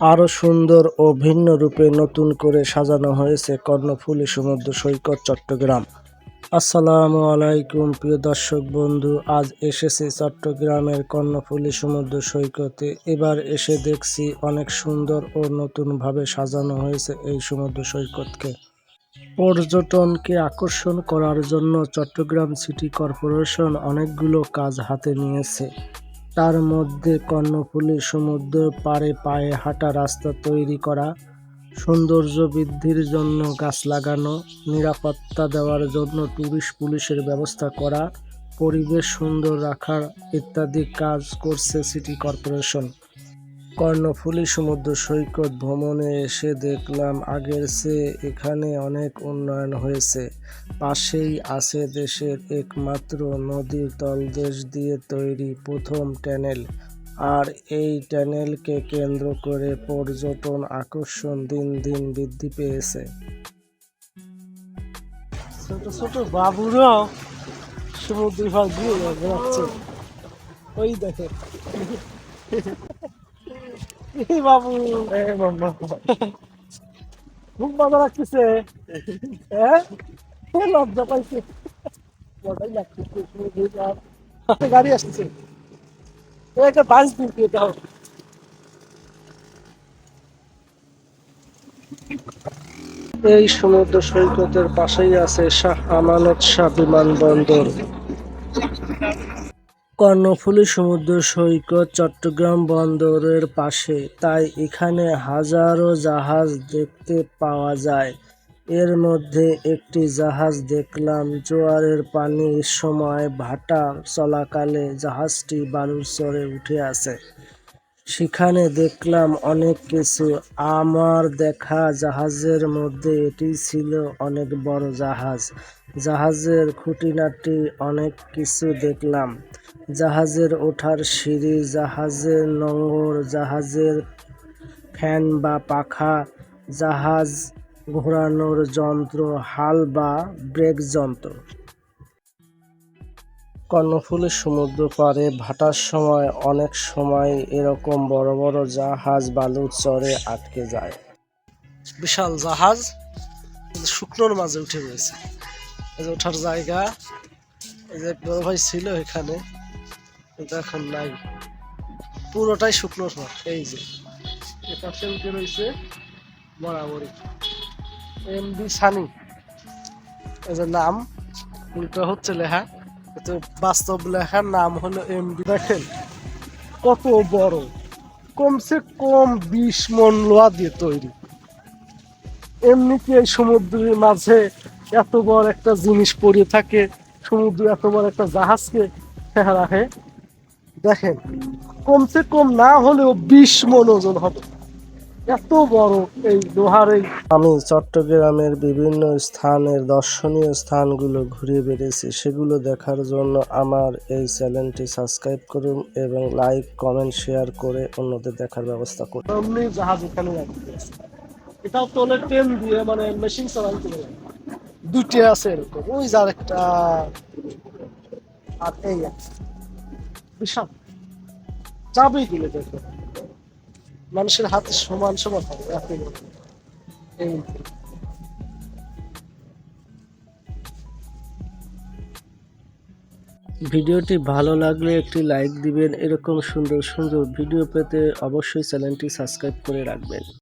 আরও সুন্দর ও ভিন্ন রূপে নতুন করে সাজানো হয়েছে কর্ণফুলী সমুদ্র সৈকত চট্টগ্রাম। আসসালামু আলাইকুম, প্রিয় দর্শক বন্ধু, আজ এসেছি চট্টগ্রামের কর্ণফুলী সমুদ্র সৈকতে। এবার এসে দেখছি অনেক সুন্দর ও নতুনভাবে সাজানো হয়েছে এই সমুদ্র সৈকতকে। পর্যটনকে আকর্ষণ করার জন্য চট্টগ্রাম সিটি কর্পোরেশন অনেকগুলো কাজ হাতে নিয়েছে। তার মধ্যে কর্ণফুলী সমুদ্র পাড়ে পায়ে হাঁটা রাস্তা তৈরি করা, সৌন্দর্য বৃদ্ধির জন্য গাছ লাগানো, নিরাপত্তা দেওয়ার জন্য টুরিস্ট পুলিশের ব্যবস্থা করা, পরিবেশ সুন্দর রাখার ইত্যাদি কাজ করছে সিটি কর্পোরেশন। কর্ণফুলী সমুদ্র সৈকত ভ্রমণে এসে দেখলাম আগের চেয়ে এখানে অনেক উন্নয়ন হয়েছে। পাশেই আছে দেশের একমাত্র নদীর তলদেশ দিয়ে তৈরি প্রথম ট্যানেল। আর এই ট্যানেলকে কেন্দ্র করে পর্যটন আকর্ষণ দিন দিন বৃদ্ধি পেয়েছে। ছোট ছোট বাবুরা সমুদ্র ভাগ দিয়ে ওই দেখে এই বাবু। খুব মজা লাগতেছে হ্যাঁ লজ্জা পাইছে। মজাই লাগতেছে গাড়ি আসতেছে একটা বাস হবে এই সমুদ্র সৈকতের পাশেই আছে শাহ আমানত শাহ বিমানবন্দর। কর্ণফুলী সমুদ্র সৈকত চট্টগ্রাম বন্দরের পাশে। তাই এখানে হাজারো জাহাজ দেখতে পাওয়া যায়। এর মধ্যে একটি জাহাজ দেখলাম, জোয়ারের পানির সময় ভাটা চলাকালে জাহাজটি বালুর চরে উঠে আছে সেখানে দেখলাম অনেক কিছু। আমার দেখা জাহাজের মধ্যে এটি ছিল অনেক বড় জাহাজ। জাহাজের খুঁটিনাটি অনেক কিছু দেখলাম। জাহাজের ওঠার সিঁড়ি, জাহাজের নোঙর, জাহাজের ফ্যান বা পাখা, জাহাজ ঘোরানোর যন্ত্র, হাল বা ব্রেক যন্ত্র। কর্ণফুলী সমুদ্র পাড়ে ভাটার সময় অনেক সময় এরকম বড় বড় জাহাজ বালুর চরে আটকে যায়। বিশাল জাহাজ শুকনোর মাঝে উঠে রয়েছে। যে ওঠার জায়গা। এই যে বড় ভাই ছিল এখানে, কিন্তু এখন নাই। পুরোটাই শুকনোর মাঠ এই যে। এপাশে উঠে রয়েছে বরাবরই এম বি সানি। এই যে নাম, উল্টো হচ্ছে লেখা, কিন্তু বাস্তব লেখার নাম হলো এম বি দেখেন, কত বড়। কমসে কম বিশ মন লোহা দিয়ে তৈরি। এমনিতে এই সমুদ্রের মাঝে এত বড় একটা জিনিস পড়ে থাকে সমুদ্র এত বড় একটা জাহাজকে রাখে দেখেন কমসে কম না হলেও বিশ মন ওজন হবে। এত বড় এই লোহার এই আমি চট্টগ্রামের বিভিন্ন স্থানের দর্শনীয় স্থানগুলো ঘুরে বেড়েছি সেগুলো দেখার জন্য আমার এই চ্যানেলটি সাবস্ক্রাইব করুন এবং লাইক কমেন্ট শেয়ার করে অন্যদের দেখার ব্যবস্থা করুন। জাহাজ এখানে এটাও তোলে ট্রেন দিয়ে মানে মেশিন চালাইতে দুটি আছে এরকম। ওই যার একটা আর এই বিশাল। চাবি দিলে দেখো। মানুষের হাতে সমান সমান হবে এত এই। ভিডিওটি ভালো লাগলে একটি লাইক দিবেন, এরকম সুন্দর সুন্দর ভিডিও পেতে অবশ্যই চ্যানেলটি সাবস্ক্রাইব করে রাখবেন।